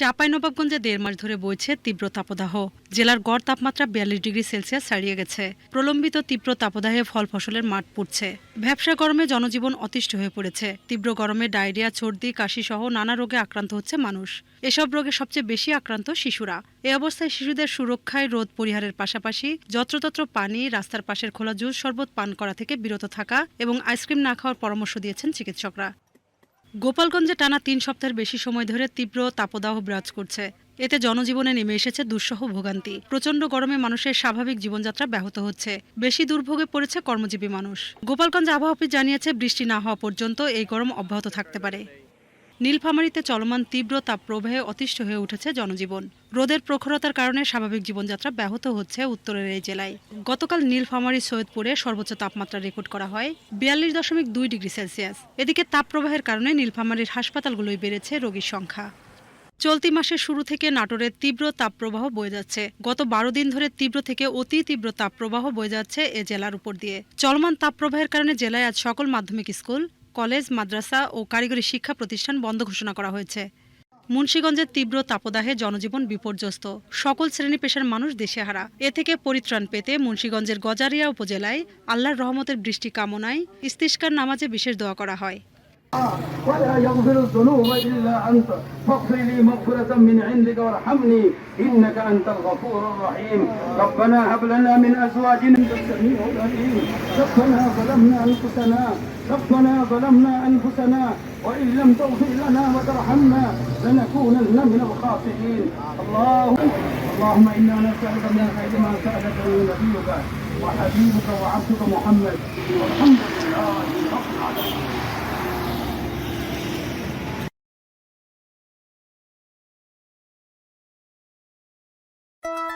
চাঁপাইনবাবগঞ্জে দেড় মাস ধরে বইছে তীব্র তাপদাহ। জেলার গড় তাপমাত্রা বিয়াল্লিশ ডিগ্রি সেলসিয়াস ছাড়িয়ে গেছে। প্রলম্বিত তীব্র তাপদাহে ফল ফসলের মাঠ পুড়ছে। ব্যবসা গরমে জনজীবন অতিষ্ঠ হয়ে পড়েছে। তীব্র গরমে ডায়রিয়া সর্দি কাশি সহ নানা রোগে আক্রান্ত হচ্ছে মানুষ। এসব রোগে সবচেয়ে বেশি আক্রান্ত শিশুরা। এ অবস্থায় শিশুদের সুরক্ষায় রোদ পরিহারের পাশাপাশি যত্রতত্র পানি, রাস্তার পাশের খোলা জুস শরবত পান করা থেকে বিরত থাকা এবং আইসক্রিম না খাওয়ার পরামর্শ দিয়েছেন চিকিৎসকরা। গোপালগঞ্জে টানা তিন সপ্তাহের বেশি সময় ধরে তীব্র তাপদাহ বিরাজ করছে। এতে জনজীবনে নেমে এসেছে দুঃসহ ভোগান্তি। প্রচণ্ড গরমে মানুষের স্বাভাবিক জীবনযাত্রা ব্যাহত হচ্ছে। বেশি দুর্ভোগে পড়েছে কর্মজীবী মানুষ। গোপালগঞ্জ আবহাওয়া অফিস জানিয়েছে, বৃষ্টি না হওয়া পর্যন্ত এই গরম অব্যাহত থাকতে পারে। নীলফামারীতে চলমান তীব্র তাপপ্রবাহে অতিষ্ঠ হয়ে উঠেছে জনজীবন। রোদের প্রখরতার কারণে স্বাভাবিক জীবনযাত্রা ব্যাহত হচ্ছে উত্তরের এই জেলায়। গতকাল নীলফামারী, সৈয়দপুরে সর্বোচ্চ তাপমাত্রা রেকর্ড করা হয়, বিয়াল্লিশ দশমিক দুই ডিগ্রি সেলসিয়াস। এদিকে তাপপ্রবাহের কারণে নীলফামারীর হাসপাতালগুলোয় বেড়েছে রোগীর সংখ্যা। চলতি মাসের শুরু থেকে নাটোরের তীব্র তাপপ্রবাহ বয়ে যাচ্ছে। গত বারো দিন ধরে তীব্র থেকে অতি তীব্র তাপপ্রবাহ বয়ে যাচ্ছে এ জেলার উপর দিয়ে। চলমান তাপপ্রবাহের কারণে জেলায় আজ সকল মাধ্যমিক স্কুল কলেজ, মাদ্রাসা ও কারিগরি শিক্ষা প্রতিষ্ঠান বন্ধ ঘোষণা করা হয়েছে। মুন্সীগঞ্জের তীব্র তাপদাহে জনজীবন বিপর্যস্ত। সকল শ্রেণি পেশার মানুষ দেশে হারা। এ থেকে পরিত্রাণ পেতে মুন্সীগঞ্জের গজারিয়া উপজেলায় আল্লাহর রহমতের বৃষ্টি কামনায় ইস্তিষ্কার নামাজে বিশেষ দোয়া করা হয়। ولا يغفر الذنوب إلا أنت. فاغفر لي مغفرة من عندك وارحمني. إنك أنت الغفور الرحيم. ربنا هب لنا من أزواجنا. السميع العليم ربنا ظلمنا أنفسنا. ربنا ظلمنا أنفسنا. وإن لم تغفر لنا وترحمنا لنكونن من الخاسرين. اللهم اللهم إنا نسألك من خير ما سألك نبيك وحبيبك وعبدك محمد. والحمد لله رب العالمين. you